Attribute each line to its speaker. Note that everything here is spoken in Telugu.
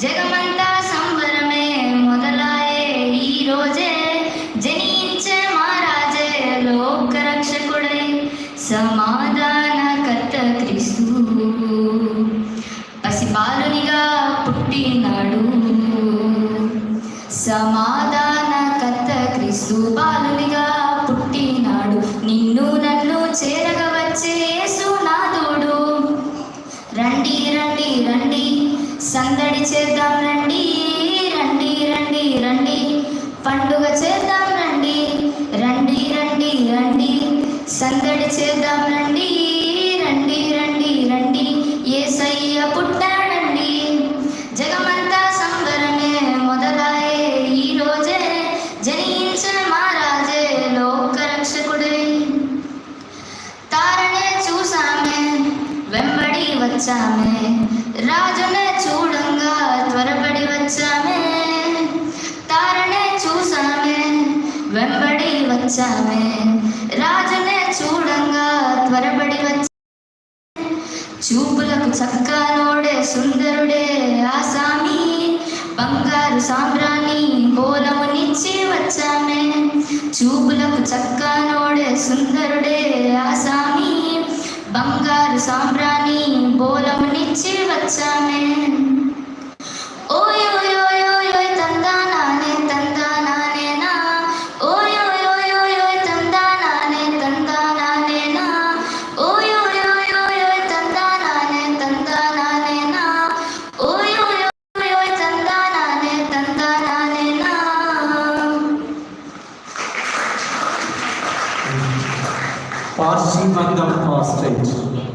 Speaker 1: జగమంతా సంబరమే మొదలాయే ఈ రోజే. జనించే మహారాజే లోక రక్షకుడై సమాధానకర్త క్రీస్తు. పసిపాలునిగా పుట్టినాడు. సమాధాన సందడి చేద్దాం రండి రండి రండి రండి. పండుగ చేద్దాం రండి రండి రండి రండి. సందడి చేద్దాం రండి రండి రండి రండి. ఏసయ్య పుట్టాడండి. జగమంతా సంబరమే మొదలాయే ఈ రోజే. జనించిన మహారాజే లోక రక్షకుడే తారనే చూసామే వెంబడి వచ్చామే. రాజునే వచ్చామే. రాజునే చూడంగా త్వరబడి వచ్చ చూపులకు చక్కనోడే సుందరుడే ఆసామి. బంగారు సాంబ్రాణి బోలమునిచ్చి వచ్చామే. చూపులకు చక్కనోడే సుందరుడే ఆసామి. బంగారు సాంబ్రాణి బోలమునిచ్చి వచ్చామే. Parsi Bandham prostate.